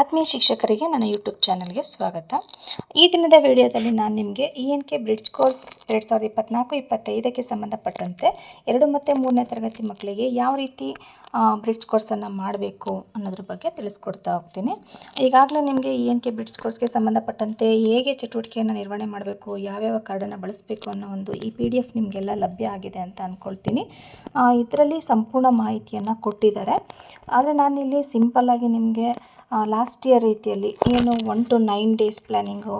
ಆತ್ಮೀಯ ಶಿಕ್ಷಕರಿಗೆ ನನ್ನ ಯೂಟ್ಯೂಬ್ ಚಾನಲ್ಗೆ ಸ್ವಾಗತ. ಈ ದಿನದ ವಿಡಿಯೋದಲ್ಲಿ ನಾನು ನಿಮಗೆ E N K bridge course ಎರಡು ಸಾವಿರದ ಇಪ್ಪತ್ನಾಲ್ಕು, ಇಪ್ಪತ್ತೈದಕ್ಕೆ ಸಂಬಂಧಪಟ್ಟಂತೆ ಎರಡು ಮತ್ತು ಮೂರನೇ ತರಗತಿ ಮಕ್ಕಳಿಗೆ ಯಾವ ರೀತಿ ಬ್ರಿಡ್ಜ್ ಕೋರ್ಸನ್ನು ಮಾಡಬೇಕು ಅನ್ನೋದ್ರ ಬಗ್ಗೆ ತಿಳಿಸ್ಕೊಡ್ತಾ ಹೋಗ್ತೀನಿ. ಈಗಾಗಲೇ ನಿಮಗೆ ಇ ಎನ್ ಕೆ ಬ್ರಿಡ್ಜ್ ಕೋರ್ಸ್ಗೆ ಸಂಬಂಧಪಟ್ಟಂತೆ ಹೇಗೆ ಚಟುವಟಿಕೆಯನ್ನು ನಿರ್ವಹಣೆ ಮಾಡಬೇಕು, ಯಾವ್ಯಾವ ಕಾರ್ಡನ್ನು ಬಳಸಬೇಕು ಅನ್ನೋ ಒಂದು ಈ ಪಿ ಡಿ ಎಫ್ ನಿಮಗೆಲ್ಲ ಲಭ್ಯ ಆಗಿದೆ ಅಂತ ಅಂದ್ಕೊಳ್ತೀನಿ ಇದರಲ್ಲಿ ಸಂಪೂರ್ಣ ಮಾಹಿತಿಯನ್ನು ಕೊಟ್ಟಿದ್ದಾರೆ. ಆದರೆ ನಾನಿಲ್ಲಿ ಸಿಂಪಲ್ಲಾಗಿ ನಿಮಗೆ ಲಾಸ್ಟ್ ಇಯರ್ ರೀತಿಯಲ್ಲಿ ಏನು one two nine days planning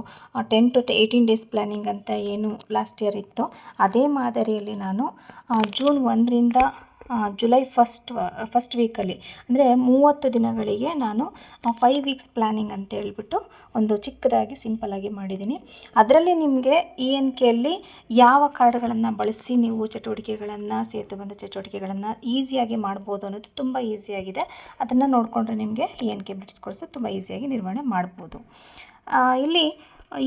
ten to eighteen days planning ಅಂತ ಏನು ಲಾಸ್ಟ್ ಇಯರ್ ಇತ್ತು. ಅದೇ ಮಾದರಿಯಲ್ಲಿ ನಾನು ಜೂನ್ ಒಂದರಿಂದ ಜುಲೈ ಫಸ್ಟ್ ಫಸ್ಟ್ ವೀಕಲ್ಲಿ ಅಂದರೆ ಮೂವತ್ತು ದಿನಗಳಿಗೆ ನಾನು ಫೈವ್ ವೀಕ್ಸ್ ಪ್ಲ್ಯಾನಿಂಗ್ ಅಂತ ಹೇಳ್ಬಿಟ್ಟು ಒಂದು ಚಿಕ್ಕದಾಗಿ ಸಿಂಪಲಾಗಿ ಮಾಡಿದ್ದೀನಿ. ಅದರಲ್ಲಿ ನಿಮಗೆ ಇ ಎನ್ ಕೆಯಲ್ಲಿ ಯಾವ ಕಾರ್ಡ್ಗಳನ್ನು ಬಳಸಿ ನೀವು ಚಟುವಟಿಕೆಗಳನ್ನು ಸೇತುಬಂಧ ಚಟುವಟಿಕೆಗಳನ್ನು ಈಸಿಯಾಗಿ ಮಾಡ್ಬೋದು ಅನ್ನೋದು ತುಂಬ ಈಸಿಯಾಗಿದೆ ಅದನ್ನು ನೋಡಿಕೊಂಡ್ರೆ ನಿಮಗೆ E N K bridge course ತುಂಬ ಈಸಿಯಾಗಿ ನಿರ್ವಹಣೆ ಮಾಡ್ಬೋದು. ಇಲ್ಲಿ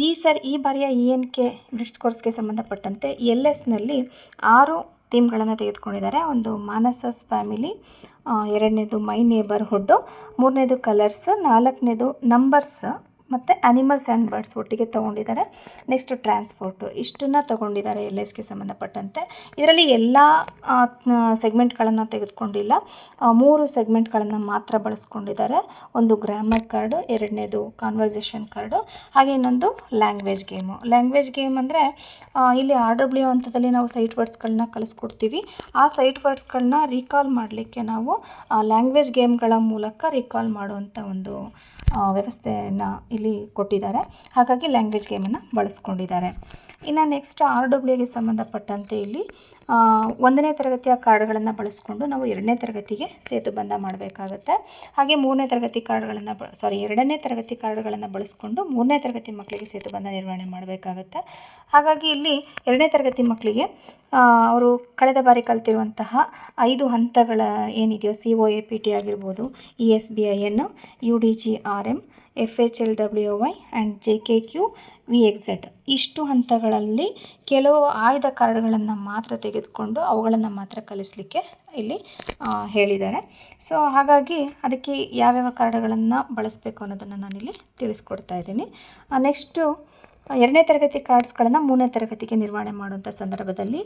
ಈ ಸರ್, ಈ ಬಾರಿಯ ಇ ಎನ್ ಕೆ ಬ್ರಿಡ್ಜ್ ಕೋರ್ಸ್ಗೆ ಸಂಬಂಧಪಟ್ಟಂತೆ ಎಲ್ ಎಸ್ನಲ್ಲಿ ಆರು ಥೀಮ್ಗಳನ್ನು ತೆಗೆದುಕೊಂಡಿದ್ದಾರೆ. ಒಂದು ಮಾನಸಸ್ ಫ್ಯಾಮಿಲಿ ಎರಡನೇದು ಮೈ ನೇಬರ್ಹುಡ್ಡು ಮೂರನೇದು ಕಲರ್ಸ್ ನಾಲ್ಕನೇದು ನಂಬರ್ಸ್ ಮತ್ತು ಅನಿಮಲ್ಸ್ ಆ್ಯಂಡ್ ಬರ್ಡ್ಸ್ ಒಟ್ಟಿಗೆ ತೊಗೊಂಡಿದ್ದಾರೆ. ನೆಕ್ಸ್ಟು ಟ್ರಾನ್ಸ್ಪೋರ್ಟು ಇಷ್ಟನ್ನು ತೊಗೊಂಡಿದ್ದಾರೆ ಎಲ್ ಎಸ್ಗೆ ಸಂಬಂಧಪಟ್ಟಂತೆ. ಇದರಲ್ಲಿ ಎಲ್ಲ ಸೆಗ್ಮೆಂಟ್ಗಳನ್ನು ತೆಗೆದುಕೊಂಡಿಲ್ಲ. ಮೂರು ಸೆಗ್ಮೆಂಟ್ಗಳನ್ನು ಮಾತ್ರ ಬಳಸ್ಕೊಂಡಿದ್ದಾರೆ. ಒಂದು ಗ್ರಾಮರ್ ಕಾರ್ಡು ಎರಡನೇದು ಕಾನ್ವರ್ಸೇಷನ್ ಕಾರ್ಡು ಹಾಗೆ ಇನ್ನೊಂದು ಲ್ಯಾಂಗ್ವೇಜ್ ಗೇಮು ಲ್ಯಾಂಗ್ವೇಜ್ ಗೇಮ್ ಅಂದರೆ ಇಲ್ಲಿ ಆರ್ ಡಬ್ಲ್ಯೂ ಹಂತದಲ್ಲಿ ನಾವು ಸೈಟ್ ವರ್ಡ್ಸ್ಗಳನ್ನ ಕಲಿಸ್ಕೊಡ್ತೀವಿ. ಆ ಸೈಟ್ ವರ್ಡ್ಸ್ಗಳನ್ನ ರೀಕಾಲ್ ಮಾಡಲಿಕ್ಕೆ ನಾವು ಲ್ಯಾಂಗ್ವೇಜ್ ಗೇಮ್ಗಳ ಮೂಲಕ ರೀಕಾಲ್ ಮಾಡುವಂಥ ಒಂದು ವ್ಯವಸ್ಥೆಯನ್ನು ಇಲ್ಲಿ ಕೊಟ್ಟಿದ್ದಾರೆ. ಹಾಗಾಗಿ ಲ್ಯಾಂಗ್ವೇಜ್ ಗೇಮನ್ನು ಬಳಸ್ಕೊಂಡಿದ್ದಾರೆ. ಇನ್ನು ನೆಕ್ಸ್ಟ್ ಆರ್ ಡಬ್ಲ್ಯೂಗೆ ಸಂಬಂಧಪಟ್ಟಂತೆ ಇಲ್ಲಿ ಒಂದನೇ ತರಗತಿಯ ಕಾರ್ಡ್ಗಳನ್ನು ಬಳಸ್ಕೊಂಡು ನಾವು ಎರಡನೇ ತರಗತಿಗೆ ಸೇತುಬಂಧ ಮಾಡಬೇಕಾಗತ್ತೆ. ಹಾಗೆ ಮೂರನೇ ತರಗತಿ ಕಾರ್ಡ್ಗಳನ್ನು ಬ ಸಾರಿ ಎರಡನೇ ತರಗತಿ ಕಾರ್ಡ್ಗಳನ್ನು ಬಳಸ್ಕೊಂಡು ಮೂರನೇ ತರಗತಿ ಮಕ್ಕಳಿಗೆ ಸೇತುಬಂಧ ನಿರ್ವಹಣೆ ಮಾಡಬೇಕಾಗತ್ತೆ. ಹಾಗಾಗಿ ಇಲ್ಲಿ ಎರಡನೇ ತರಗತಿ ಮಕ್ಕಳಿಗೆ ಅವರು ಕಳೆದ ಬಾರಿ ಕಲ್ತಿರುವಂತಹ ಐದು ಹಂತಗಳ ಏನಿದೆಯೋ C O A P T ಆಗಿರ್ಬೋದು E S B I N U D G R M F H L W Y and J K Q V X ಇಷ್ಟು ಹಂತಗಳಲ್ಲಿ ಕೆಲವು ಆಯ್ದ ಕಾರ್ಡ್ಗಳನ್ನು ಮಾತ್ರ ತೆಗೆದುಕೊಂಡು ಅವುಗಳನ್ನು ಮಾತ್ರ ಕಲಿಸಲಿಕ್ಕೆ ಇಲ್ಲಿ ಹೇಳಿದ್ದಾರೆ. ಸೊ ಹಾಗಾಗಿ ಅದಕ್ಕೆ ಯಾವ್ಯಾವ ಕಾರ್ಡ್ಗಳನ್ನು ಬಳಸಬೇಕು ಅನ್ನೋದನ್ನು ನಾನಿಲ್ಲಿ ತಿಳಿಸ್ಕೊಡ್ತಾ ಇದ್ದೀನಿ. ನೆಕ್ಸ್ಟು ಎರಡನೇ ತರಗತಿ ಕಾರ್ಡ್ಸ್ಗಳನ್ನು ಮೂರನೇ ತರಗತಿಗೆ ನಿರ್ವಹಣೆ ಮಾಡುವಂಥ ಸಂದರ್ಭದಲ್ಲಿ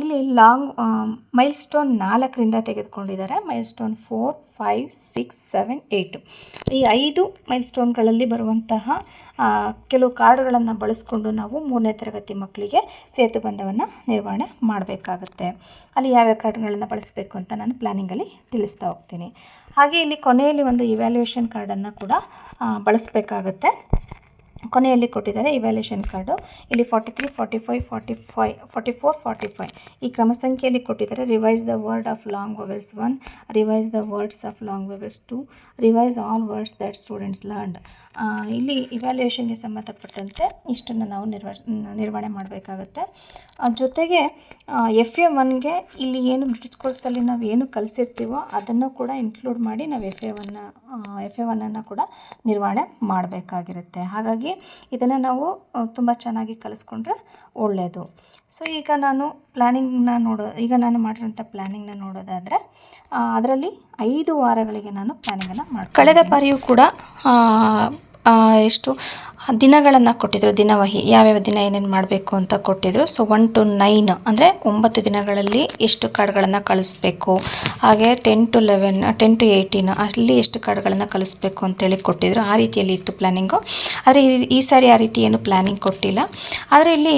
ಇಲ್ಲಿ ಲಾಂಗ್ ಮೈಲ್ ಸ್ಟೋನ್ ನಾಲ್ಕರಿಂದ ತೆಗೆದುಕೊಂಡಿದ್ದಾರೆ. Milestone four five six seven eight ಈ ಐದು ಮೈಲ್ ಸ್ಟೋನ್ಗಳಲ್ಲಿ ಬರುವಂತಹ ಕೆಲವು ಕಾರ್ಡ್ಗಳನ್ನು ಬಳಸ್ಕೊಂಡು ನಾವು ಮೂರನೇ ತರಗತಿ ಮಕ್ಕಳಿಗೆ ಸೇತುಬಂಧವನ್ನು ನಿರ್ವಹಣೆ ಮಾಡಬೇಕಾಗುತ್ತೆ. ಅಲ್ಲಿ ಯಾವ್ಯಾವ ಕಾರ್ಡ್ಗಳನ್ನು ಬಳಸಬೇಕು ಅಂತ ನಾನು ಪ್ಲ್ಯಾನಿಂಗಲ್ಲಿ ತಿಳಿಸ್ತಾ ಹೋಗ್ತೀನಿ. ಹಾಗೆ ಇಲ್ಲಿ ಕೊನೆಯಲ್ಲಿ ಒಂದು ಇವ್ಯಾಲ್ಯೂಯೇಷನ್ ಕಾರ್ಡನ್ನು ಕೂಡ ಬಳಸಬೇಕಾಗತ್ತೆ. ಕೊನೆಯಲ್ಲಿ ಕೊಟ್ಟಿದ್ದಾರೆ ಇವ್ಯಾಲ್ಯೂಷನ್ ಕಾರ್ಡು ಇಲ್ಲಿ forty three forty five forty five forty four forty five ಈ ಕ್ರಮ ಸಂಖ್ಯೆಯಲ್ಲಿ ಕೊಟ್ಟಿದ್ದಾರೆ. Revise the word of long vowels one revise the words of long vowels two revise all words that students learned ಇಲ್ಲಿ ಇವ್ಯಾಲ್ಯೂಯೇಷನ್ಗೆ ಸಂಬಂಧಪಟ್ಟಂತೆ ಇಷ್ಟನ್ನು ನಾವು ನಿರ್ವ, ನಿರ್ವಹಣೆ ಮಾಡಬೇಕಾಗತ್ತೆ. ಜೊತೆಗೆ ಎಫ್ ಎ ಒನ್ಗೆ ಇಲ್ಲಿ ಏನು ಬ್ರಿಟಿಷ್ ಕೋರ್ಸಲ್ಲಿ ನಾವು ಏನು ಕಲಿಸಿರ್ತೀವೋ ಅದನ್ನು ಕೂಡ ಇನ್ಕ್ಲೂಡ್ ಮಾಡಿ ನಾವು ಎಫ್ ಎ ಒನ್ನ ಎಫ್ ಎ ಒನ್ನನ್ನು ಕೂಡ ನಿರ್ವಹಣೆ ಮಾಡಬೇಕಾಗಿರುತ್ತೆ. ಹಾಗಾಗಿ ಇದನ್ನು ನಾವು ತುಂಬ ಚೆನ್ನಾಗಿ ಕಲಿಸ್ಕೊಂಡ್ರೆ ಒಳ್ಳೆಯದು ಸೊ ಈಗ ನಾನು ಪ್ಲ್ಯಾನಿಂಗ್ನ ನೋಡೋ, ಈಗ ನಾನು ಮಾಡಿರೋಂಥ ಪ್ಲ್ಯಾನಿಂಗ್ನ ನೋಡೋದಾದರೆ ಅದರಲ್ಲಿ ಐದು ವಾರಗಳಿಗೆ ನಾನು ಪ್ಲ್ಯಾನಿಂಗನ್ನು ಮಾಡಿ ಕಳೆದ ಬಾರಿಯೂ ಕೂಡ ಎಷ್ಟು ದಿನಗಳನ್ನು ಕೊಟ್ಟಿದ್ರು ದಿನವಹಿ ಯಾವ್ಯಾವ ದಿನ ಏನೇನು ಮಾಡಬೇಕು ಅಂತ ಕೊಟ್ಟಿದ್ರು. ಸೊ ಒನ್ ಟು ನೈನ್ ಅಂದರೆ ಒಂಬತ್ತು ದಿನಗಳಲ್ಲಿ ಎಷ್ಟು ಕಾರ್ಡ್ಗಳನ್ನು ಕಳಿಸ್ಬೇಕು. ಹಾಗೆ ten to eleven ten to eighteen ಅಲ್ಲಿ ಎಷ್ಟು ಕಾರ್ಡ್ಗಳನ್ನು ಕಳಿಸ್ಬೇಕು ಅಂತೇಳಿ ಕೊಟ್ಟಿದ್ರು. ಆ ರೀತಿಯಲ್ಲಿ ಇತ್ತು ಪ್ಲ್ಯಾನಿಂಗು ಆದರೆ ಈ- ಸಾರಿ ಆ ರೀತಿ ಏನು ಪ್ಲ್ಯಾನಿಂಗ್ ಕೊಟ್ಟಿಲ್ಲ. ಆದರೆ ಇಲ್ಲಿ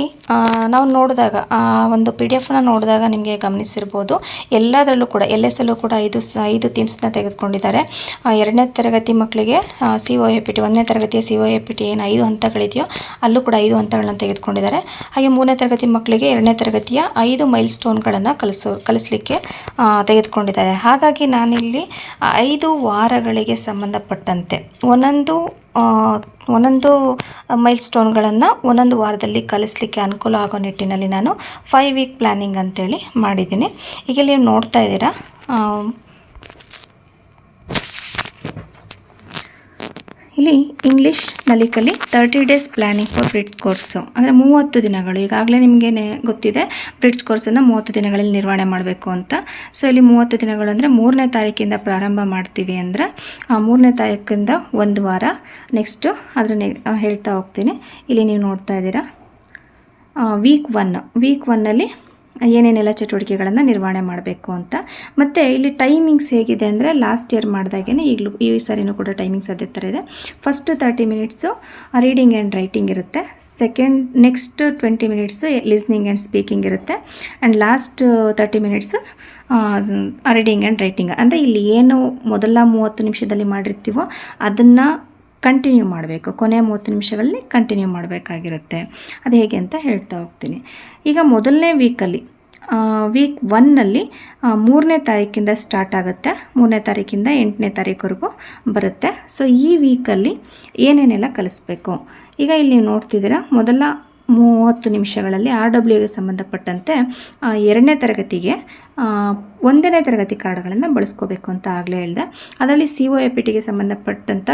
ನಾವು ನೋಡಿದಾಗ ಒಂದು ಪಿ ಡಿ ಎಫ್ನ ನೋಡಿದಾಗ ನಿಮಗೆ ಗಮನಿಸಿರ್ಬೋದು. ಎಲ್ಲದರಲ್ಲೂ ಕೂಡ ಎಲ್ ಎಸ್ ಅಲ್ಲೂ ಕೂಡ ಐದು ಐದು ಥೀಮ್ಸ್ನ ತೆಗೆದುಕೊಂಡಿದ್ದಾರೆ. ಎರಡನೇ ತರಗತಿ ಮಕ್ಕಳಿಗೆ C O A P T ಒಂದನೇ ತರಗತಿಯ C O A P T ಏನು ಐದು ಹಂತಗಳಿದೆಯೋ ಅಲ್ಲೂ ಕೂಡ ಐದು ಹಂತಗಳನ್ನು ತೆಗೆದುಕೊಂಡಿದ್ದಾರೆ. ಹಾಗೆ ಮೂರನೇ ತರಗತಿ ಮಕ್ಕಳಿಗೆ ಎರಡನೇ ತರಗತಿಯ ಐದು ಮೈಲ್ ಸ್ಟೋನ್ಗಳನ್ನು ಕಲಿಸೋ, ಕಲಿಸಲಿಕ್ಕೆ ತೆಗೆದುಕೊಂಡಿದ್ದಾರೆ. ಹಾಗಾಗಿ ನಾನಿಲ್ಲಿ ಐದು ವಾರಗಳಿಗೆ ಸಂಬಂಧಪಟ್ಟಂತೆ ಒಂದೊಂದು ಒಂದೊಂದು ಮೈಲ್ ಸ್ಟೋನ್ಗಳನ್ನು ಒಂದೊಂದು ವಾರದಲ್ಲಿ ಕಲಿಸಲಿಕ್ಕೆ ಅನುಕೂಲ ಆಗೋ ನಿಟ್ಟಿನಲ್ಲಿ ನಾನು ಫೈವ್ ವೀಕ್ ಪ್ಲ್ಯಾನಿಂಗ್ ಅಂತೇಳಿ ಮಾಡಿದ್ದೀನಿ. ಈಗ ನೀವು ನೋಡ್ತಾ ಇದ್ದೀರಾ ಇಲ್ಲಿ English Nali Kali thirty days planning for bridge course ಅಂದರೆ ಮೂವತ್ತು ದಿನಗಳು. ಈಗಾಗಲೇ ನಿಮಗೆ ಗೊತ್ತಿದೆ ಬ್ರಿಡ್ಜ್ ಕೋರ್ಸನ್ನು ಮೂವತ್ತು ದಿನಗಳಲ್ಲಿ ನಿರ್ವಹಣೆ ಮಾಡಬೇಕು ಅಂತ. ಸೊ ಇಲ್ಲಿ ಮೂವತ್ತು ದಿನಗಳು ಅಂದರೆ ಮೂರನೇ ತಾರೀಕಿಂದ ಪ್ರಾರಂಭ ಮಾಡ್ತೀವಿ ಅಂದರೆ, ಆ ಮೂರನೇ ತಾರೀಕಿಂದ ಒಂದು ವಾರ ನೆಕ್ಸ್ಟು ಅದರ ಹೇಳ್ತಾ ಹೋಗ್ತೀನಿ. ಇಲ್ಲಿ ನೀವು ನೋಡ್ತಾ ಇದ್ದೀರಾ ವೀಕ್ ಒನ್ ವೀಕ್ ಒನ್ನಲ್ಲಿ ಏನೇನೆಲ್ಲ ಚಟುವಟಿಕೆಗಳನ್ನು ನಿರ್ವಹಣೆ ಮಾಡಬೇಕು ಅಂತ. ಮತ್ತು ಇಲ್ಲಿ ಟೈಮಿಂಗ್ಸ್ ಹೇಗಿದೆ ಅಂದರೆ ಲಾಸ್ಟ್ ಇಯರ್ ಮಾಡಿದಾಗೇ ಈಗಲೂ ಈ ಸಾರಿನೂ ಕೂಡ ಟೈಮಿಂಗ್ಸ್ ಅದೇ ಥರ ಇದೆ. First thirty minutes reading and writing ಇರುತ್ತೆ. Second next twenty minutes listening and speaking ಇರುತ್ತೆ. And last thirty minutes reading and writing ಅಂದರೆ ಇಲ್ಲಿ ಏನು ಮೊದಲ ಮೂವತ್ತು ನಿಮಿಷದಲ್ಲಿ ಮಾಡಿರ್ತೀವೋ ಅದನ್ನು ಕಂಟಿನ್ಯೂ ಮಾಡಬೇಕು. ಕೊನೆಯ ಮೂವತ್ತು ನಿಮಿಷಗಳಲ್ಲಿ ಕಂಟಿನ್ಯೂ ಮಾಡಬೇಕಾಗಿರುತ್ತೆ. ಅದು ಹೇಗೆ ಅಂತ ಹೇಳ್ತಾ ಹೋಗ್ತೀನಿ. ಈಗ ಮೊದಲನೇ ವೀಕಲ್ಲಿ ವೀಕ್ ಒನ್ನಲ್ಲಿ ಮೂರನೇ ತಾರೀಕಿಂದ ಸ್ಟಾರ್ಟ್ ಆಗುತ್ತೆ. ಮೂರನೇ ತಾರೀಕಿಂದ ಎಂಟನೇ ತಾರೀಕುವರೆಗೂ ಬರುತ್ತೆ. ಸೊ ಈ ವೀಕಲ್ಲಿ ಏನೇನೆಲ್ಲ ಕಲಿಸ್ಬೇಕು? ಈಗ ಇಲ್ಲಿ ನೀವು ನೋಡ್ತಿದ್ದೀರಾ, ಮೊದಲ ಮೂವತ್ತು ನಿಮಿಷಗಳಲ್ಲಿ ಆರ್ ಡಬ್ಲ್ಯೂಗೆ ಸಂಬಂಧಪಟ್ಟಂತೆ ಎರಡನೇ ತರಗತಿಗೆ ಒಂದನೇ ತರಗತಿ ಕಾರ್ಡ್ಗಳನ್ನು ಬಳಸ್ಕೋಬೇಕು ಅಂತ ಆಗಲೇ ಹೇಳಿದೆ. ಅದರಲ್ಲಿ ಸಿ ಒ ಎ ಪಿ ಟಿಗೆ ಸಂಬಂಧಪಟ್ಟಂಥ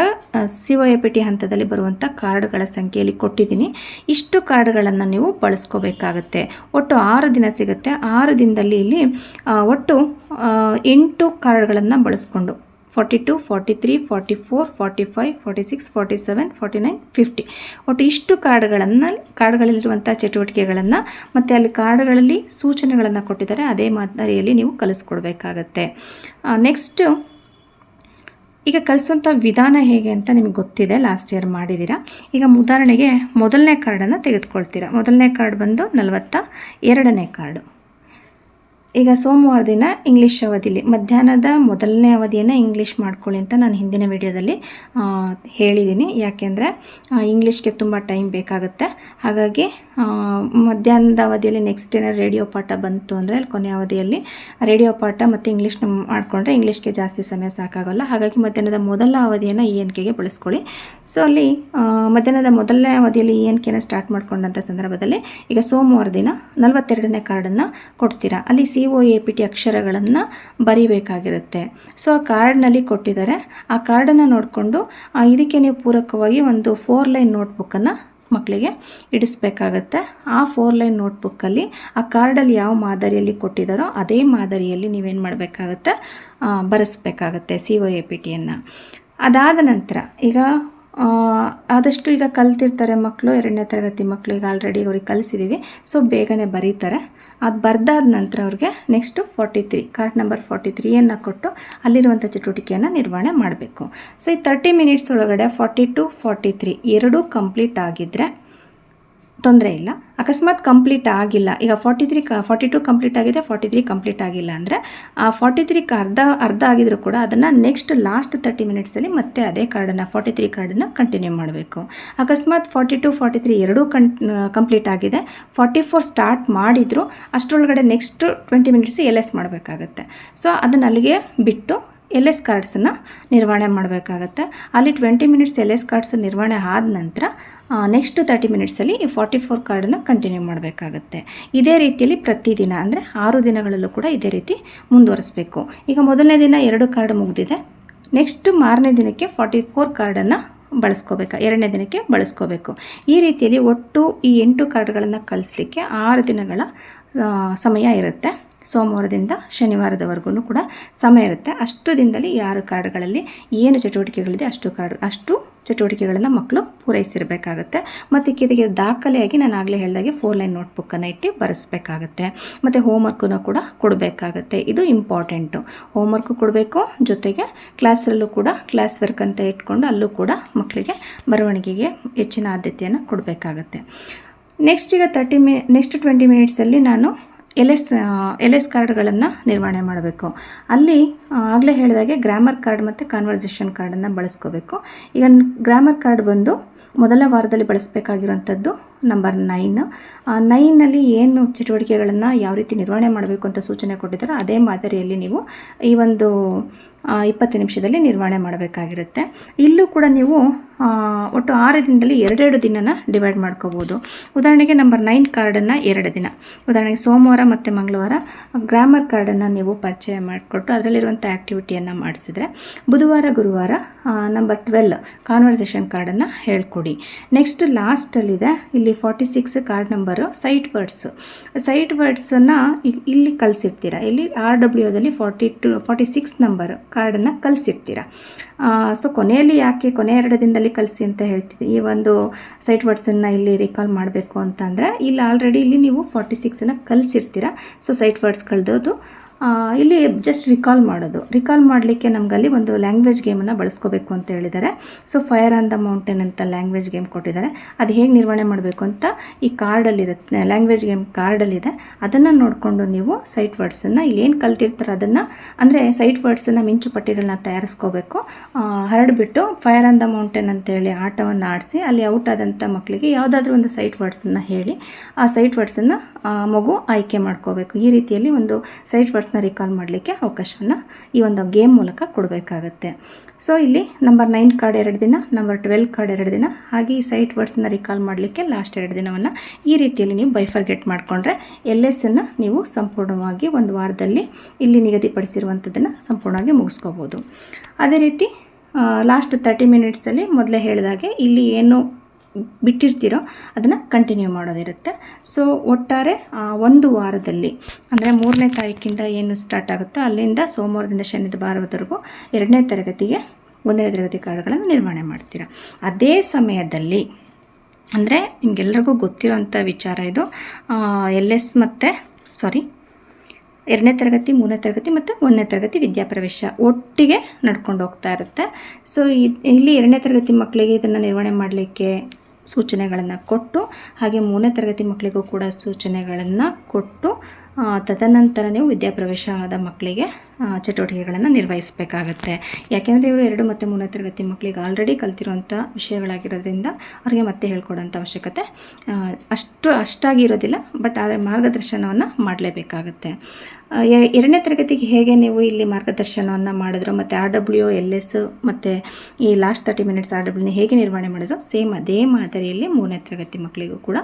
C O A P T ಹಂತದಲ್ಲಿ ಬರುವಂಥ ಕಾರ್ಡ್ಗಳ ಸಂಖ್ಯೆಯಲ್ಲಿ ಕೊಟ್ಟಿದ್ದೀನಿ. ಇಷ್ಟು ಕಾರ್ಡ್ಗಳನ್ನು ನೀವು ಬಳಸ್ಕೋಬೇಕಾಗತ್ತೆ. ಒಟ್ಟು ಆರು ದಿನ ಸಿಗುತ್ತೆ. ಆರು ದಿನದಲ್ಲಿ ಇಲ್ಲಿ ಒಟ್ಟು ಎಂಟು ಕಾರ್ಡ್ಗಳನ್ನು ಬಳಸ್ಕೊಂಡು forty two forty three forty four forty five forty six forty seven forty nine fifty ಒಟ್ಟು ಇಷ್ಟು ಕಾರ್ಡ್ಗಳನ್ನು ಕಾರ್ಡ್ಗಳಲ್ಲಿರುವಂಥ ಚಟುವಟಿಕೆಗಳನ್ನು ಮತ್ತು ಅಲ್ಲಿ ಕಾರ್ಡ್ಗಳಲ್ಲಿ ಸೂಚನೆಗಳನ್ನು ಕೊಟ್ಟಿದ್ದಾರೆ, ಅದೇ ಮಾದರಿಯಲ್ಲಿ ನೀವು ಕಲಿಸ್ಕೊಡ್ಬೇಕಾಗತ್ತೆ. ನೆಕ್ಸ್ಟು ಈಗ ಕಲಿಸುವಂಥ ವಿಧಾನ ಹೇಗೆ ಅಂತ ನಿಮಗೆ ಗೊತ್ತಿದೆ ಲಾಸ್ಟ್ ಇಯರ್ ಮಾಡಿದ್ದೀರಾ ಈಗ ಉದಾಹರಣೆಗೆ ಮೊದಲನೇ ಕಾರ್ಡನ್ನು ತೆಗೆದುಕೊಳ್ತೀರಾ. ಮೊದಲನೇ ಕಾರ್ಡ್ ಬಂದು ನಲವತ್ತ ಎರಡನೇ ಕಾರ್ಡು. ಈಗ ಸೋಮವಾರ ದಿನ ಇಂಗ್ಲೀಷ್ ಅವಧಿಲಿ, ಮಧ್ಯಾಹ್ನದ ಮೊದಲನೇ ಅವಧಿಯನ್ನು ಇಂಗ್ಲೀಷ್ ಮಾಡ್ಕೊಳ್ಳಿ ಅಂತ ನಾನು ಹಿಂದಿನ ವಿಡಿಯೋದಲ್ಲಿ ಹೇಳಿದ್ದೀನಿ ಯಾಕೆಂದರೆ ಇಂಗ್ಲೀಷ್ಗೆ ತುಂಬ ಟೈಮ್ ಬೇಕಾಗುತ್ತೆ. ಹಾಗಾಗಿ ಮಧ್ಯಾಹ್ನದ ಅವಧಿಯಲ್ಲಿ ನೆಕ್ಸ್ಟ್ ಏನಾದ್ರು ರೇಡಿಯೋ ಪಾಠ ಬಂತು ಅಂದರೆ ಕೊನೆ ಅವಧಿಯಲ್ಲಿ ರೇಡಿಯೋ ಪಾಠ ಮತ್ತು ಇಂಗ್ಲೀಷ್ನ ಮಾಡಿಕೊಂಡ್ರೆ ಇಂಗ್ಲೀಷ್ಗೆ ಜಾಸ್ತಿ ಸಮಯ ಸಾಕಾಗಲ್ಲ. ಹಾಗಾಗಿ ಮಧ್ಯಾಹ್ನದ ಮೊದಲ ಅವಧಿಯನ್ನು ಇ ಎನ್ ಕೆಗೆ ಬಳಸ್ಕೊಳ್ಳಿ. ಸೊ ಅಲ್ಲಿ ಮಧ್ಯಾಹ್ನದ ಮೊದಲನೇ ಅವಧಿಯಲ್ಲಿ ಇ ಎನ್ ಕೆನ ಸ್ಟಾರ್ಟ್ ಮಾಡ್ಕೊಂಡಂಥ ಸಂದರ್ಭದಲ್ಲಿ ಈಗ ಸೋಮವಾರ ದಿನ ನಲವತ್ತೆರಡನೇ ಕಾರ್ಡನ್ನು ಕೊಡ್ತೀರಾ? ಅಲ್ಲಿ C O A P T ಅಕ್ಷರಗಳನ್ನು ಬರಿಬೇಕಾಗಿರುತ್ತೆ. ಸೊ ಆ ಕಾರ್ಡ್ನಲ್ಲಿ ಕೊಟ್ಟಿದ್ದಾರೆ. ಆ ಕಾರ್ಡನ್ನು ನೋಡಿಕೊಂಡು ಇದಕ್ಕೆ ನೀವು ಪೂರಕವಾಗಿ ಒಂದು ಫೋರ್ ಲೈನ್ ನೋಟ್ಬುಕ್ಕನ್ನು ಮಕ್ಕಳಿಗೆ ಇಡಿಸ್ಬೇಕಾಗತ್ತೆ. ಆ ಫೋರ್ ಲೈನ್ ನೋಟ್ಬುಕ್ಕಲ್ಲಿ ಆ ಕಾರ್ಡಲ್ಲಿ ಯಾವ ಮಾದರಿಯಲ್ಲಿ ಕೊಟ್ಟಿದ್ದಾರೋ ಅದೇ ಮಾದರಿಯಲ್ಲಿ ನೀವೇನು ಮಾಡಬೇಕಾಗತ್ತೆ? ಬರೆಸ್ಬೇಕಾಗತ್ತೆ ಸಿ ಒ ಎ ಪಿ ಟಿಯನ್ನು ಅದಾದ ನಂತರ, ಈಗ ಆದಷ್ಟು ಈಗ ಕಲ್ತಿರ್ತಾರೆ ಮಕ್ಕಳು ಎರಡನೇ ತರಗತಿ ಮಕ್ಕಳು ಈಗ ಆಲ್ರೆಡಿ ಅವ್ರಿಗೆ ಕಲಿಸಿದ್ದೀವಿ ಸೊ ಬೇಗನೆ ಬರೀತಾರೆ. ಅದು ಬರೆದಾದ ನಂತರ ಅವ್ರಿಗೆ next forty three card number forty ತ್ರೀಯನ್ನು ಕೊಟ್ಟು ಅಲ್ಲಿರುವಂಥ ಚಟುವಟಿಕೆಯನ್ನು ನಿರ್ವಹಣೆ ಮಾಡಬೇಕು. ಸೊ ಈ ತರ್ಟಿ ಮಿನಿಟ್ಸ್ ಒಳಗಡೆ ಫಾರ್ಟಿ ಟು ಫಾರ್ಟಿ ತ್ರೀ ಎರಡೂ ಕಂಪ್ಲೀಟ್ ಆಗಿದ್ದರೆ ತೊಂದರೆ ಇಲ್ಲ. ಅಕಸ್ಮಾತ್ ಕಂಪ್ಲೀಟ್ ಆಗಿಲ್ಲ. ಈಗ ಫಾರ್ಟಿ ತ್ರೀ ಕ ಫಾರ್ಟಿ ಟು ಕಂಪ್ಲೀಟ್ ಆಗಿದೆ ಫಾರ್ಟಿ ತ್ರೀ ಕಂಪ್ಲೀಟ್ ಆಗಿಲ್ಲ ಅಂದರೆ ಆ ಫಾರ್ಟಿ ತ್ರೀಗೆ ಅರ್ಧ ಅರ್ಧ ಆಗಿದ್ರೂ ಕೂಡ ಅದನ್ನು ನೆಕ್ಸ್ಟ್ ಲಾಸ್ಟ್ ತರ್ಟಿ ಮಿನಿಟ್ಸಲ್ಲಿ ಮತ್ತೆ ಅದೇ ಕಾರ್ಡನ್ನು ಫಾರ್ಟಿ ತ್ರೀ ಕಾರ್ಡನ್ನು ಕಂಟಿನ್ಯೂ ಮಾಡಬೇಕು. ಅಕಸ್ಮಾತ್ ಫಾರ್ಟಿ ಟು ಫಾರ್ಟಿ ತ್ರೀ ಎರಡೂ ಕಂ ಕಂಪ್ಲೀಟ್ ಆಗಿದೆ. ಫಾರ್ಟಿ ಫೋರ್ ಸ್ಟಾರ್ಟ್ ಮಾಡಿದರೂ, ಅಷ್ಟರೊಳಗಡೆ next twenty minutes L S ಮಾಡಬೇಕಾಗತ್ತೆ. ಸೊ ಅದನ್ನು ಅಲ್ಲಿಗೆ ಬಿಟ್ಟು ಎಲ್ ಎಸ್ ಕಾರ್ಡ್ಸನ್ನು ನಿರ್ವಹಣೆ ಮಾಡಬೇಕಾಗತ್ತೆ. ಅಲ್ಲಿ twenty minutes L S cards ನಿರ್ವಹಣೆ ಆದ ನಂತರ ನೆಕ್ಸ್ಟ್ ತರ್ಟಿ ಮಿನಿಟ್ಸಲ್ಲಿ ಈ ಫಾರ್ಟಿ ಫೋರ್ ಕಾರ್ಡನ್ನು ಕಂಟಿನ್ಯೂ ಮಾಡಬೇಕಾಗುತ್ತೆ. ಇದೇ ರೀತಿಯಲ್ಲಿ ಪ್ರತಿದಿನ, ಅಂದರೆ ಆರು ದಿನಗಳಲ್ಲೂ ಕೂಡ ಇದೇ ರೀತಿ ಮುಂದುವರಿಸಬೇಕು. ಈಗ ಮೊದಲನೇ ದಿನ ಎರಡು ಕಾರ್ಡ್ ಮುಗಿದಿದೆ. ನೆಕ್ಸ್ಟ್ ಮಾರನೇ ದಿನಕ್ಕೆ ಫಾರ್ಟಿ ಫೋರ್ ಕಾರ್ಡನ್ನು ಬಳಸ್ಕೋಬೇಕು. ಎರಡನೇ ದಿನಕ್ಕೆ ಬಳಸ್ಕೋಬೇಕು. ಈ ರೀತಿಯಲ್ಲಿ ಒಟ್ಟು ಈ ಎಂಟು ಕಾರ್ಡ್ಗಳನ್ನು ಕಳಿಸ್ಲಿಕ್ಕೆ ಆರು ದಿನಗಳ ಸಮಯ ಇರುತ್ತೆ. ಸೋಮವಾರದಿಂದ ಶನಿವಾರದವರೆಗೂ ಕೂಡ ಸಮಯ ಇರುತ್ತೆ. ಅಷ್ಟು ದಿನದಲ್ಲಿ ಯಾರು ಕಾರ್ಡ್ಗಳಲ್ಲಿ ಏನು ಚಟುವಟಿಕೆಗಳಿದೆ ಅಷ್ಟು ಕಾರ್ಡ್, ಅಷ್ಟು ಚಟುವಟಿಕೆಗಳನ್ನು ಮಕ್ಕಳು ಪೂರೈಸಿರಬೇಕಾಗುತ್ತೆ. ಮತ್ತು ಇದಕ್ಕೆ ದಾಖಲೆಯಾಗಿ ನಾನು ಆಗಲೇ ಹೇಳಿದಾಗೆ ಫೋರ್ ಲೈನ್ ನೋಟ್ಬುಕ್ಕನ್ನು ಇಟ್ಟು ಬರೆಸ್ಬೇಕಾಗತ್ತೆ. ಮತ್ತು ಹೋಮ್ವರ್ಕನ್ನು ಕೂಡ ಕೊಡಬೇಕಾಗತ್ತೆ. ಇದು ಇಂಪಾರ್ಟೆಂಟು ಹೋಮ್ವರ್ಕು ಕೊಡಬೇಕು, ಜೊತೆಗೆ ಕ್ಲಾಸಲ್ಲೂ ಕೂಡ ಕ್ಲಾಸ್ ವರ್ಕ್ ಅಂತ ಇಟ್ಕೊಂಡು ಅಲ್ಲೂ ಕೂಡ ಮಕ್ಕಳಿಗೆ ಬರವಣಿಗೆಗೆ ಹೆಚ್ಚಿನ ಆದ್ಯತೆಯನ್ನು ಕೊಡಬೇಕಾಗತ್ತೆ. ನೆಕ್ಸ್ಟ್ ಈಗ ತರ್ಟಿ ಮಿ ನೆಕ್ಸ್ಟ್ ಟ್ವೆಂಟಿ ಮಿನಿಟ್ಸಲ್ಲಿ ನಾನು ಎಲ್ ಎಸ್ ಎಲ್ ಎಸ್ ಕಾರ್ಡ್ಗಳನ್ನು ನಿರ್ವಹಣೆ ಮಾಡಬೇಕು. ಅಲ್ಲಿ ಆಗಲೇ ಹೇಳಿದಾಗೆ ಗ್ರಾಮರ್ ಕಾರ್ಡ್ ಮತ್ತು ಕಾನ್ವರ್ಸೇಷನ್ ಕಾರ್ಡನ್ನು ಬಳಸ್ಕೋಬೇಕು. ಈಗ ಗ್ರಾಮರ್ ಕಾರ್ಡ್ ಬಂದು ಮೊದಲ ವಾರದಲ್ಲಿ ಬಳಸಬೇಕಾಗಿರುವಂಥದ್ದು ನಂಬರ್ ನೈನ್ ನೈನಲ್ಲಿ ಏನು ಚಟುವಟಿಕೆಗಳನ್ನು ಯಾವ ರೀತಿ ನಿರ್ವಹಣೆ ಮಾಡಬೇಕು ಅಂತ ಸೂಚನೆ ಕೊಟ್ಟಿದ್ದಾರೆ ಅದೇ ಮಾದರಿಯಲ್ಲಿ ನೀವು ಈ ಒಂದು ಇಪ್ಪತ್ತು ನಿಮಿಷದಲ್ಲಿ ನಿರ್ವಹಣೆ ಮಾಡಬೇಕಾಗಿರುತ್ತೆ. ಇಲ್ಲೂ ಕೂಡ ನೀವು ಒಟ್ಟು ಆರು ದಿನದಲ್ಲಿ ಎರಡೆರಡು ದಿನನ ಡಿವೈಡ್ ಮಾಡ್ಕೋಬೋದು. ಉದಾಹರಣೆಗೆ ನಂಬರ್ ನೈನ್ ಕಾರ್ಡನ್ನು ಎರಡು ದಿನ. ಉದಾಹರಣೆಗೆ ಸೋಮವಾರ ಮತ್ತು ಮಂಗಳವಾರ ಗ್ರಾಮರ್ ಕಾರ್ಡನ್ನು ನೀವು ಪರಿಚಯ ಮಾಡಿಕೊಟ್ಟು ಅದರಲ್ಲಿರುವಂಥ ಆ್ಯಕ್ಟಿವಿಟಿಯನ್ನು ಮಾಡಿಸಿದ್ರೆ ಬುಧವಾರ, ಗುರುವಾರ ನಂಬರ್ ಟ್ವೆಲ್ ಕಾನ್ವರ್ಸೇಷನ್ ಕಾರ್ಡನ್ನು ಹೇಳ್ಕೊಡಿ. ನೆಕ್ಸ್ಟ್ ಲಾಸ್ಟಲ್ಲಿದೆ ಇಲ್ಲಿ forty six card number sight words sight ವರ್ಡ್ಸನ್ನು ಇಲ್ಲಿ ಕಲಿಸಿರ್ತೀರ. ಇಲ್ಲಿ R ಡಬ್ಲ್ಯೂದಲ್ಲಿ forty two forty six number ಕಾರ್ಡನ್ನು ಕಲಿಸಿರ್ತೀರ. ಸೊ ಕೊನೆಯಲ್ಲಿ ಯಾಕೆ, ಕೊನೆ ಎರಡು ದಿನದಲ್ಲಿ ಕಲಿಸಿ ಅಂತ ಹೇಳ್ತಿದ್ದೆ. ಈ ಒಂದು ಸೈಟ್ ವರ್ಡ್ಸನ್ನು ಇಲ್ಲಿ ರಿಕಾಲ್ ಮಾಡಬೇಕು ಅಂತಂದರೆ ಇಲ್ಲಿ ಆಲ್ರೆಡಿ ಇಲ್ಲಿ ನೀವು ಫಾರ್ಟಿ ಸಿಕ್ಸನ್ನು ಕಲಿಸಿರ್ತೀರ. ಸೊ ಸೈಟ್ ವರ್ಡ್ಸ್ ಕಳೆದೋದು ಇಲ್ಲಿ ಜಸ್ಟ್ ರಿಕಾಲ್ ಮಾಡೋದು. ರಿಕಾಲ್ ಮಾಡಲಿಕ್ಕೆ ನಮಗಲ್ಲಿ ಒಂದು ಲ್ಯಾಂಗ್ವೇಜ್ ಗೇಮನ್ನು ಬಳಸ್ಕೋಬೇಕು ಅಂತ ಹೇಳಿದ್ದಾರೆ. So fire on the mountain ಅಂತ ಲ್ಯಾಂಗ್ವೇಜ್ ಗೇಮ್ ಕೊಟ್ಟಿದ್ದಾರೆ. ಅದು ಹೇಗೆ ನಿರ್ವಹಣೆ ಮಾಡಬೇಕು ಅಂತ ಈ ಕಾರ್ಡಲ್ಲಿರುತ್ತೆ ಲ್ಯಾಂಗ್ವೇಜ್ ಗೇಮ್ ಕಾರ್ಡಲ್ಲಿದೆ ಅದನ್ನು ನೋಡಿಕೊಂಡು ನೀವು ಸೈಟ್ ವರ್ಡ್ಸನ್ನು ಇಲ್ಲಿ ಏನು ಕಲ್ತಿರ್ತಾರೋ ಅದನ್ನು, ಅಂದರೆ ಸೈಟ್ ವರ್ಡ್ಸನ್ನು ಮಿಂಚು ಪಟ್ಟಿಗಳನ್ನ ತಯಾರಿಸ್ಕೋಬೇಕು. ಹರಡಿಬಿಟ್ಟು ಫೈರ್ ಆನ್ ದ ಮೌಂಟೇನ್ ಅಂತೇಳಿ ಆಟವನ್ನು ಆಡಿಸಿ, ಅಲ್ಲಿ ಔಟ್ ಆದಂಥ ಮಕ್ಕಳಿಗೆ ಯಾವುದಾದ್ರೂ ಒಂದು ಸೈಟ್ ವರ್ಡ್ಸನ್ನು ಹೇಳಿ, ಆ ಸೈಟ್ ವರ್ಡ್ಸನ್ನು ಮಗು ಆಯ್ಕೆ ಮಾಡ್ಕೋಬೇಕು. ಈ ರೀತಿಯಲ್ಲಿ ಒಂದು ಸೈಟ್ ವರ್ಡ್ಸ್ನ ರಿಕಾಲ್ ಮಾಡಲಿಕ್ಕೆ ಅವಕಾಶವನ್ನು ಈ ಒಂದು ಗೇಮ್ ಮೂಲಕ ಕೊಡಬೇಕಾಗತ್ತೆ. ಸೊ ಇಲ್ಲಿ ನಂಬರ್ ನೈನ್ ಕಾರ್ಡ್ ಎರಡು ದಿನ ನಂಬರ್ ಟ್ವೆಲ್ ಕಾರ್ಡ್ ಎರಡು ದಿನ, ಹಾಗೆ ಈ ಸೈಟ್ ವರ್ಡ್ಸನ್ನ ರಿಕಾಲ್ ಮಾಡಲಿಕ್ಕೆ ಲಾಸ್ಟ್ ಎರಡು ದಿನವನ್ನು ಈ ರೀತಿಯಲ್ಲಿ ನೀವು ಬೈಫರ್ಗೆಟ್ ಮಾಡಿಕೊಂಡ್ರೆ ಎಲ್ ಎಸ್ ಅನ್ನು ನೀವು ಸಂಪೂರ್ಣವಾಗಿ ಒಂದು ವಾರದಲ್ಲಿ ಇಲ್ಲಿ ನಿಗದಿಪಡಿಸಿರುವಂಥದ್ದನ್ನು ಸಂಪೂರ್ಣವಾಗಿ ಮುಗಿಸ್ಕೋಬೋದು. ಅದೇ ರೀತಿ ಲಾಸ್ಟ್ ತರ್ಟಿ ಮಿನಿಟ್ಸಲ್ಲಿ ಮೊದಲೇ ಹೇಳಿದಾಗೆ ಇಲ್ಲಿ ಏನು ಬಿಟ್ಟಿರ್ತೀರೋ ಅದನ್ನು ಕಂಟಿನ್ಯೂ ಮಾಡೋದಿರುತ್ತೆ. ಸೊ ಒಟ್ಟಾರೆ ಒಂದು ವಾರದಲ್ಲಿ, ಅಂದರೆ ಮೂರನೇ ತಾರೀಕಿಂದ ಏನು ಸ್ಟಾರ್ಟ್ ಆಗುತ್ತೋ ಅಲ್ಲಿಂದ ಸೋಮವಾರದಿಂದ ಶನಿದ ಭಾರವರೆಗೂ ಎರಡನೇ ತರಗತಿಗೆ, ಒಂದನೇ ತರಗತಿ ಕಾರ್ಡ್ಗಳನ್ನು ನಿರ್ವಹಣೆ ಮಾಡ್ತೀರ. ಅದೇ ಸಮಯದಲ್ಲಿ, ಅಂದರೆ ನಿಮಗೆಲ್ಲರಿಗೂ ಗೊತ್ತಿರೋಂಥ ವಿಚಾರ ಇದು ಎಲ್ ಎಸ್ ಮತ್ತು ಸಾರಿ ಎರಡನೇ ತರಗತಿ, ಮೂರನೇ ತರಗತಿ ಮತ್ತು ಒಂದನೇ ತರಗತಿ ವಿದ್ಯಾಪ್ರವೇಶ ಒಟ್ಟಿಗೆ ನಡ್ಕೊಂಡು ಹೋಗ್ತಾ ಇರುತ್ತೆ. ಸೊ ಇಲ್ಲಿ ಎರಡನೇ ತರಗತಿ ಮಕ್ಕಳಿಗೆ ಇದನ್ನು ನಿರ್ವಹಣೆ ಮಾಡಲಿಕ್ಕೆ ಸೂಚನೆಗಳನ್ನು ಕೊಟ್ಟು ಹಾಗೆ ಮೂರನೇ ತರಗತಿ ಮಕ್ಕಳಿಗೂ ಕೂಡ ಸೂಚನೆಗಳನ್ನು ಕೊಟ್ಟು ತದನಂತರ ನೀವು ವಿದ್ಯಾಪ್ರವೇಶ ಆದ ಮಕ್ಕಳಿಗೆ ಚಟುವಟಿಕೆಗಳನ್ನು ನಿರ್ವಹಿಸಬೇಕಾಗತ್ತೆ. ಯಾಕೆಂದರೆ ಇವರು ಎರಡು ಮತ್ತು ಮೂರನೇ ತರಗತಿ ಮಕ್ಕಳಿಗೆ ಆಲ್ರೆಡಿ ಕಲ್ತಿರುವಂಥ ವಿಷಯಗಳಾಗಿರೋದ್ರಿಂದ ಅವರಿಗೆ ಮತ್ತೆ ಹೇಳ್ಕೊಡೋಂಥ ಅವಶ್ಯಕತೆ ಅಷ್ಟು, ಅಷ್ಟಾಗಿ ಇರೋದಿಲ್ಲ ಬಟ್ ಆದರೆ ಮಾರ್ಗದರ್ಶನವನ್ನು ಮಾಡಲೇಬೇಕಾಗತ್ತೆ. ಎರಡನೇ ತರಗತಿಗೆ ಹೇಗೆ ನೀವು ಇಲ್ಲಿ ಮಾರ್ಗದರ್ಶನವನ್ನು ಮಾಡಿದ್ರು ಮತ್ತು ಆರ್ ಡಬ್ಲ್ಯೂ, ಎಲ್ ಎಸ್ ಮತ್ತು ಈ ಲಾಸ್ಟ್ ತರ್ಟಿ ಮಿನಿಟ್ಸ್ ಆರ್ ಡಬ್ಲ್ಯೂನ ಹೇಗೆ ನಿರ್ವಹಣೆ ಮಾಡಿದ್ರು ಸೇಮ್ ಅದೇ ಮಾದರಿಯಲ್ಲಿ ಮೂರನೇ ತರಗತಿ ಮಕ್ಕಳಿಗೂ ಕೂಡ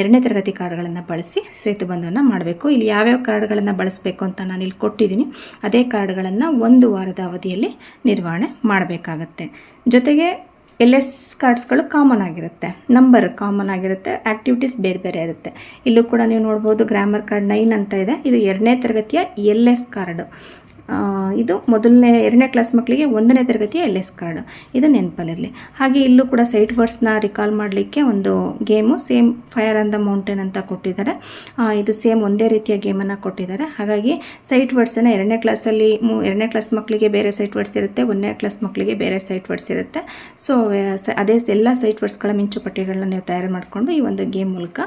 ಎರಡನೇ ತರಗತಿ ಕಾರ್ಡ್ಗಳನ್ನು ಬಳಸಿ ಸೇತುಬಂಧವನ್ನು ಮಾಡಬೇಕು. ಇಲ್ಲಿ ಯಾವ್ಯಾವ ಕಾರ್ಡ್ಗಳನ್ನು ಬಳಸಬೇಕು ಅಂತ ನಾನು ಇಲ್ಲಿ ಕೊಟ್ಟಿದ್ದೀನಿ. ಅದೇ ಕಾರ್ಡ್ಗಳನ್ನು ಒಂದು ವಾರದ ಅವಧಿಯಲ್ಲಿ ನಿರ್ವಹಣೆ ಮಾಡಬೇಕಾಗತ್ತೆ. ಜೊತೆಗೆ ಎಲ್ ಎಸ್ ಕಾರ್ಡ್ಸ್ಗಳು ಕಾಮನ್ ಆಗಿರುತ್ತೆ. ನಂಬರ್ ಕಾಮನ್ ಆಗಿರುತ್ತೆ ಆ್ಯಕ್ಟಿವಿಟೀಸ್ ಬೇರೆ ಬೇರೆ ಇರುತ್ತೆ. ಇಲ್ಲೂ ಕೂಡ ನೀವು ನೋಡ್ಬೋದು ಗ್ರಾಮರ್ ಕಾರ್ಡ್ ನೈನ್ ಅಂತ ಇದೆ. ಇದು ಎರಡನೇ ತರಗತಿಯ ಎಲ್ ಎಸ್ ಕಾರ್ಡು ಇದು ಮೊದಲನೇ, ಎರಡನೇ ಕ್ಲಾಸ್ ಮಕ್ಕಳಿಗೆ ಒಂದನೇ ತರಗತಿಯ ಎಲ್ ಎಸ್ ಕಾರ್ಡ್ ಇದು ನೆನಪಲ್ಲಿರಲಿ. ಹಾಗೆ ಇಲ್ಲೂ ಕೂಡ ಸೈಟ್ ವರ್ಡ್ಸ್ನ ರಿಕಾಲ್ ಮಾಡಲಿಕ್ಕೆ ಒಂದು game same fire on the mountain ಅಂತ ಕೊಟ್ಟಿದ್ದಾರೆ. ಇದು ಸೇಮ್ ಒಂದೇ ರೀತಿಯ ಗೇಮನ್ನು ಕೊಟ್ಟಿದ್ದಾರೆ. ಹಾಗಾಗಿ ಸೈಟ್ ವರ್ಡ್ಸನ್ನು ಎರಡನೇ ಕ್ಲಾಸಲ್ಲಿ ಎರಡನೇ ಕ್ಲಾಸ್ ಮಕ್ಕಳಿಗೆ ಬೇರೆ ಸೈಟ್ ವರ್ಡ್ಸ್ ಇರುತ್ತೆ, ಒಂದನೇ ಕ್ಲಾಸ್ ಮಕ್ಕಳಿಗೆ ಬೇರೆ ಸೈಟ್ ವರ್ಡ್ಸ್ ಇರುತ್ತೆ. ಸೊ, ಅದೇ ಎಲ್ಲ ಸೈಟ್ ವರ್ಡ್ಸ್ಗಳ ಮಿಂಚುಪಟ್ಟಿಗಳನ್ನ ನೀವು ತಯಾರು ಮಾಡಿಕೊಂಡು ಈ ಒಂದು ಗೇಮ್ ಮೂಲಕ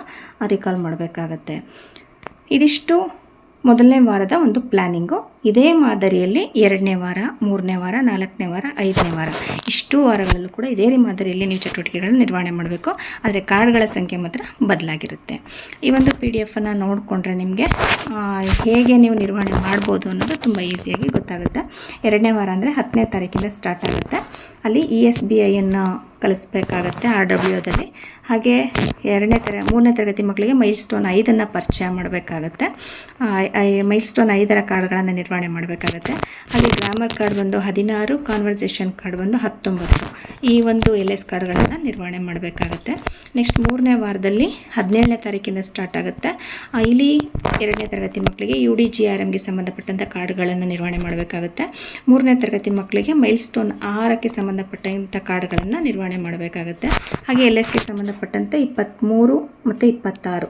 ರಿಕಾಲ್ ಮಾಡಬೇಕಾಗತ್ತೆ. ಇದಿಷ್ಟು ಮೊದಲನೇ ವಾರದ ಒಂದು ಪ್ಲ್ಯಾನಿಂಗು ಇದೇ ಮಾದರಿಯಲ್ಲಿ ಎರಡನೇ ವಾರ, ಮೂರನೇ ವಾರ, ನಾಲ್ಕನೇ ವಾರ, ಐದನೇ ವಾರ. ಇಷ್ಟು ವಾರಗಳಲ್ಲೂ ಕೂಡ ಇದೇ ಮಾದರಿಯಲ್ಲಿ ನೀವು ಚಟುವಟಿಕೆಗಳನ್ನ ನಿರ್ವಹಣೆ ಮಾಡಬೇಕು. ಆದರೆ ಕಾರ್ಡ್ಗಳ ಸಂಖ್ಯೆ ಮಾತ್ರ ಬದಲಾಗಿರುತ್ತೆ. ಈ ಒಂದು ಪಿ ಡಿ ಎಫನ್ನು ನೋಡಿಕೊಂಡ್ರೆ ನಿಮಗೆ ಹೇಗೆ ನೀವು ನಿರ್ವಹಣೆ ಮಾಡ್ಬೋದು ಅನ್ನೋದು ತುಂಬ ಈಸಿಯಾಗಿ ಗೊತ್ತಾಗುತ್ತೆ. ಎರಡನೇ ವಾರ ಅಂದರೆ ಹತ್ತನೇ ತಾರೀಕಿಂದ ಸ್ಟಾರ್ಟ್ ಆಗುತ್ತೆ. ಅಲ್ಲಿ ಇ ಎಸ್ ಬಿ ಐಯನ್ನು ಕಲಿಸ್ಬೇಕಾಗತ್ತೆ ಆರ್ ಡಬ್ಲ್ಯೂದಲ್ಲಿ ಹಾಗೆ ಎರಡನೇ ತರ ಮೂರನೇ ತರಗತಿ ಮಕ್ಕಳಿಗೆ ಮೈಲ್ ಸ್ಟೋನ್ ಐದನ್ನು ಪರಿಚಯ ಮಾಡಬೇಕಾಗತ್ತೆ. ಮೈಲ್ ಸ್ಟೋನ್ ಐದರ ಕಾರ್ಡ್ಗಳನ್ನು ನಿರ್ವಹಣೆ ಮಾಡಬೇಕಾಗತ್ತೆ. ಹಾಗೆ ಗ್ರಾಮರ್ ಕಾರ್ಡ್ ಬಂದು ಹದಿನಾರು, ಕಾನ್ವರ್ಸೇಷನ್ ಕಾರ್ಡ್ ಬಂದು ಹತ್ತೊಂಬತ್ತು. ಈ ಒಂದು ಎಲ್ ಎಸ್ ಕಾರ್ಡ್ಗಳನ್ನು ನಿರ್ವಹಣೆ ಮಾಡಬೇಕಾಗತ್ತೆ. ನೆಕ್ಸ್ಟ್ ಮೂರನೇ ವಾರದಲ್ಲಿ ಹದಿನೇಳನೇ ತಾರೀಕಿಂದ ಸ್ಟಾರ್ಟ್ ಆಗುತ್ತೆ. ಇಲ್ಲಿ ಎರಡನೇ ತರಗತಿ ಮಕ್ಕಳಿಗೆ ಯು ಡಿ ಜಿ ಆರ್ ಎಮ್ಗೆ ಸಂಬಂಧಪಟ್ಟಂಥ ಕಾರ್ಡ್ಗಳನ್ನು ನಿರ್ವಹಣೆ ಮಾಡಬೇಕಾಗುತ್ತೆ. ಮೂರನೇ ತರಗತಿ ಮಕ್ಕಳಿಗೆ ಮೈಲ್ ಸ್ಟೋನ್ ಆರಕ್ಕೆ ಸಂಬಂಧಪಟ್ಟಂಥ ಕಾರ್ಡ್ಗಳನ್ನು ನಿರ್ವಹಣೆ ಮಾಡಬೇಕಾಗುತ್ತೆ. ಹಾಗೆ ಎಲ್ ಎಸ್ಗೆ ಸಂಬಂಧಪಟ್ಟಂತೆ ಇಪ್ಪತ್ತ್ಮೂರು ಮತ್ತು ಇಪ್ಪತ್ತಾರು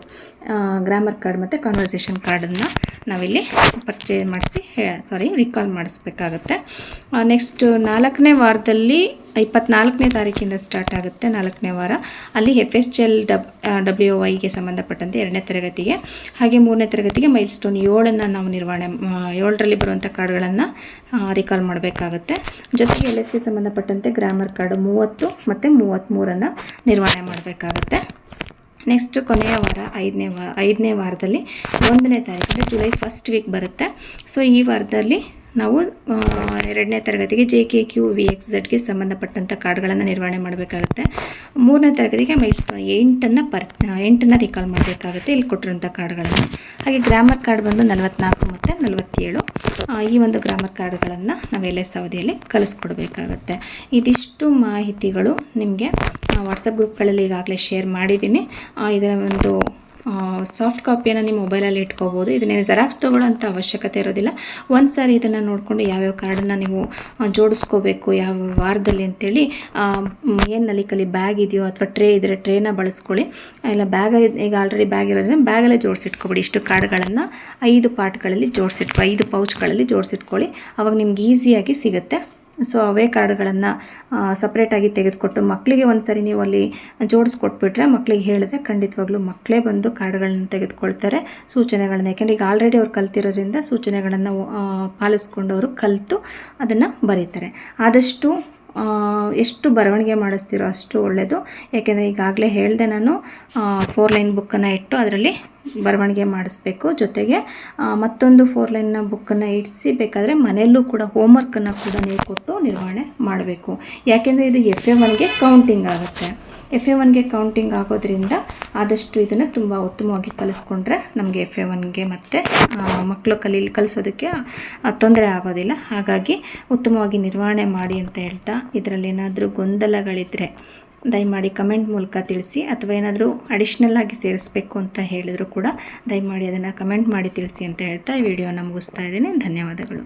ಗ್ರಾಮರ್ ಕಾರ್ಡ್ ಮತ್ತು ಕಾನ್ವರ್ಸೇಷನ್ ಕಾರ್ಡನ್ನು ನಾವಿಲ್ಲಿ ಪರ್ಚೇಸ್ ಮಾಡಿಸಿ ಸಾರಿ ರಿಕಾಲ್ ಮಾಡಿಸ್ಬೇಕಾಗತ್ತೆ. ನೆಕ್ಸ್ಟ್ ನಾಲ್ಕನೇ ವಾರದಲ್ಲಿ ಇಪ್ಪತ್ನಾಲ್ಕನೇ ತಾರೀಕಿಂದ ಸ್ಟಾರ್ಟ್ ಆಗುತ್ತೆ ನಾಲ್ಕನೇ ವಾರ. ಅಲ್ಲಿ ಎಫ್ ಎಸ್ ಜೆಲ್ ಡಬ್ ಡಬ್ಲ್ಯೂ ವೈಗೆ ಸಂಬಂಧಪಟ್ಟಂತೆ ಎರಡನೇ ತರಗತಿಗೆ. ಹಾಗೆ ಮೂರನೇ ತರಗತಿಗೆ ಮೈಲ್ ಸ್ಟೋನ್ ಏಳನ್ನು ನಾವು ನಿರ್ವಹಣೆ ಏಳರಲ್ಲಿ ಬರುವಂಥ ಕಾರ್ಡ್ಗಳನ್ನು ರಿಕಾಲ್ ಮಾಡಬೇಕಾಗುತ್ತೆ. ಜೊತೆಗೆ ಎಲ್ ಎಸ್ಗೆ ಸಂಬಂಧಪಟ್ಟಂತೆ ಗ್ರಾಮರ್ ಕಾರ್ಡ್ ಮೂವತ್ತು ಮತ್ತು ಮೂವತ್ತ್ಮೂರನ್ನು ನಿರ್ವಹಣೆ ಮಾಡಬೇಕಾಗುತ್ತೆ. ನೆಕ್ಸ್ಟ್ ಕೊನೆಯ ವಾರ, ಐದನೇ ವಾ, ಐದನೇ ವಾರದಲ್ಲಿ ಒಂದನೇ ತಾರೀಕು ಜುಲೈ ಫಸ್ಟ್ ವೀಕ್ ಬರುತ್ತೆ. ಸೊ ಈ ವಾರದಲ್ಲಿ ನಾವು ಎರಡನೇ ತರಗತಿಗೆ J K Q V X ಝಡ್ಗೆ ಸಂಬಂಧಪಟ್ಟಂಥ ಕಾರ್ಡ್ಗಳನ್ನು ನಿರ್ವಹಣೆ ಮಾಡಬೇಕಾಗುತ್ತೆ. ಮೂರನೇ ತರಗತಿಗೆ ಮೈಲ್ಸ್ ಎಂಟನ್ನು ಪರ್ ಎಂಟನ್ನು ರಿಕಾಲ್ ಮಾಡಬೇಕಾಗುತ್ತೆ ಇಲ್ಲಿ ಕೊಟ್ಟಿರೋಂಥ ಕಾರ್ಡ್ಗಳನ್ನು. ಹಾಗೆ ಗ್ರಾಮರ್ ಕಾರ್ಡ್ ಬಂದು ನಲವತ್ನಾಲ್ಕು ಮತ್ತು ನಲವತ್ತೇಳು. ಈ ಒಂದು ಗ್ರಾಮರ್ ಕಾರ್ಡ್ಗಳನ್ನು ನಾವು ಎಸ್ ಅವಧಿಯಲ್ಲಿ ಕಲಿಸ್ಕೊಡ್ಬೇಕಾಗತ್ತೆ. ಇದಿಷ್ಟು ಮಾಹಿತಿಗಳು ನಿಮಗೆ ವಾಟ್ಸಪ್ ಗ್ರೂಪ್ಗಳಲ್ಲಿ ಈಗಾಗಲೇ ಶೇರ್ ಮಾಡಿದ್ದೀನಿ. ಇದರ ಒಂದು ಸಾಫ್ಟ್ ಕಾಪಿಯನ್ನು ನಿಮ್ಮ ಮೊಬೈಲಲ್ಲಿ ಇಟ್ಕೋಬೋದು. ಇದನ್ನೇ ಜೆರಾಕ್ಸ್ ತೊಗೊಳ್ಳೋಂಥ ಅವಶ್ಯಕತೆ ಇರೋದಿಲ್ಲ. ಒಂದು ಸಾರಿ ಇದನ್ನು ನೋಡಿಕೊಂಡು ಯಾವ್ಯಾವ ಕಾರ್ಡನ್ನು ನೀವು ಜೋಡಿಸ್ಕೋಬೇಕು, ಯಾವ ವಾರದಲ್ಲಿ ಅಂತೇಳಿ ಏನು ನಲಿಕಲಿ ಬ್ಯಾಗ್ ಇದೆಯೋ ಅಥವಾ ಟ್ರೇ ಇದ್ದರೆ ಟ್ರೇನ ಬಳಸ್ಕೊಳ್ಳಿ. ಇಲ್ಲ ಬ್ಯಾಗ್ ಈಗ ಆಲ್ರೆಡಿ ಬ್ಯಾಗ್ ಇರೋದ್ರಿಂದ ಬ್ಯಾಗಲ್ಲೇ ಜೋಡಿಸಿಟ್ಕೊಬಿಡಿ. ಇಷ್ಟು ಕಾರ್ಡ್ಗಳನ್ನು ಐದು ಪಾರ್ಟ್ಗಳಲ್ಲಿ ಜೋಡಿಸಿಟ್ಕೊ, ಐದು ಪೌಚ್ಗಳಲ್ಲಿ ಜೋಡಿಸಿಟ್ಕೊಳ್ಳಿ. ಅವಾಗ ನಿಮ್ಗೆ ಈಸಿಯಾಗಿ ಸಿಗುತ್ತೆ. ಸೊ ಅವೇ ಕಾರ್ಡ್ಗಳನ್ನು ಸಪ್ರೇಟಾಗಿ ತೆಗೆದುಕೊಟ್ಟು ಮಕ್ಕಳಿಗೆ ಒಂದು ಸರಿ ನೀವು ಅಲ್ಲಿ ಜೋಡಿಸ್ಕೊಟ್ಬಿಟ್ರೆ ಮಕ್ಕಳಿಗೆ ಹೇಳಿದ್ರೆ ಖಂಡಿತವಾಗ್ಲೂ ಮಕ್ಕಳೇ ಬಂದು ಕಾರ್ಡ್ಗಳನ್ನ ತೆಗೆದುಕೊಳ್ತಾರೆ, ಸೂಚನೆಗಳನ್ನ. ಯಾಕೆಂದರೆ ಈಗ ಆಲ್ರೆಡಿ ಅವ್ರು ಕಲ್ತಿರೋದ್ರಿಂದ ಸೂಚನೆಗಳನ್ನು ಪಾಲಿಸ್ಕೊಂಡು ಅವರು ಕಲಿತು ಅದನ್ನು ಬರೀತಾರೆ. ಆದಷ್ಟು ಎಷ್ಟು ಬರವಣಿಗೆ ಮಾಡಿಸ್ತೀರೋ ಅಷ್ಟು ಒಳ್ಳೆಯದು ಯಾಕೆಂದರೆ ಈಗಾಗಲೇ ಹೇಳಿದೆ ನಾನು ಫೋರ್ ಲೈನ್ ಬುಕ್ಕನ್ನು ಇಟ್ಟು ಅದರಲ್ಲಿ ಬರವಣಿಗೆ ಮಾಡಿಸ್ಬೇಕು ಜೊತೆಗೆ ಮತ್ತೊಂದು ಫೋರ್ ಲೈನ್ನ ಬುಕ್ಕನ್ನು ಇಡಿಸಿ ಬೇಕಾದರೆ ಮನೆಯಲ್ಲೂ ಕೂಡ ಹೋಮ್ವರ್ಕನ್ನು ಕೂಡ ನೀವು ಕೊಟ್ಟು ನಿರ್ವಹಣೆ ಮಾಡಬೇಕು. ಯಾಕೆಂದರೆ ಇದು ಎಫ್ ಎ ಒನ್ಗೆ ಕೌಂಟಿಂಗ್ ಆಗುತ್ತೆ. ಎಫ್ ಎ ಒನ್ಗೆ ಕೌಂಟಿಂಗ್ ಆಗೋದ್ರಿಂದ ಆದಷ್ಟು ಇದನ್ನು ತುಂಬ ಉತ್ತಮವಾಗಿ ಕಲಿಸ್ಕೊಂಡ್ರೆ ನಮಗೆ ಎಫ್ ಎ ಒನ್ಗೆ ಮತ್ತು ಮಕ್ಕಳು ಕಲೀಲಿ, ಕಲಿಸೋದಕ್ಕೆ ತೊಂದರೆ ಆಗೋದಿಲ್ಲ. ಹಾಗಾಗಿ ಉತ್ತಮವಾಗಿ ನಿರ್ವಹಣೆ ಮಾಡಿ ಅಂತ ಹೇಳ್ತಾ ಇದರಲ್ಲಿ ಏನಾದರೂ ಗೊಂದಲಗಳಿದ್ದರೆ ದಯಮಾಡಿ ಕಮೆಂಟ್ ಮೂಲಕ ತಿಳಿಸಿ ಅಥವಾ ಏನಾದರೂ ಅಡಿಷ್ನಲ್ ಆಗಿ ಸೇರಿಸಬೇಕು ಅಂತ ಹೇಳಿದರೂ ಕೂಡ ದಯಮಾಡಿ ಅದನ್ನು ಕಮೆಂಟ್ ಮಾಡಿ ತಿಳಿಸಿ ಅಂತ ಹೇಳ್ತಾ ಈ ವಿಡಿಯೋನ ಮುಗಿಸ್ತಾ ಇದ್ದೀನಿ. ಧನ್ಯವಾದಗಳು.